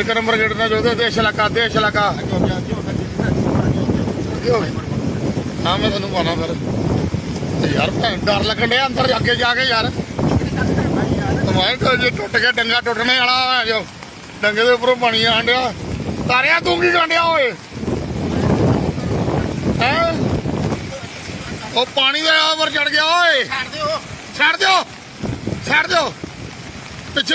ਇੱਕ number gate ਦਾ ਜੋਦੇ ਦੇਸ਼ ਇਲਾਕਾ ਦੇਸ਼ ਇਲਾਕਾ। ਹਾਂ ਮੈਂ ਤੁਹਾਨੂੰ ਪਾਣਾ ਫਿਰ। ਤੇ ਯਾਰ ਭੈਣ ਡਰ ਲੱਗਣ ਡਿਆ ਅੰਦਰ ਕੇ ਜਾ ਕੇ ਯਾਰ। ਤੁਮਾਰੇ ਕੋਲ ਜੇ ਟੁੱਟ ਗਿਆ ਡੰਗਾ ਟੁੱਟਣੇ ਵਾਲਾ ਹੈ ਜੋ। ਡੰਗੇ ਦੇ ਉੱਪਰੋਂ ਪਾਣੀ ਆਣ ਡਿਆ। ਤਾਰਿਆ ਤੂੰ ਕੀ ਗੰਡਿਆ ਓਏ? ਹੈ? ਉਹ ਪਾਣੀ ਦੇ ਉੱਪਰ ਚੜ ਗਿਆ ਓਏ। ਛੱਡ ਦਿਓ। ਛੱਡ ਦਿਓ। ਛੱਡ ਦਿਓ। ਪਿੱਛੇ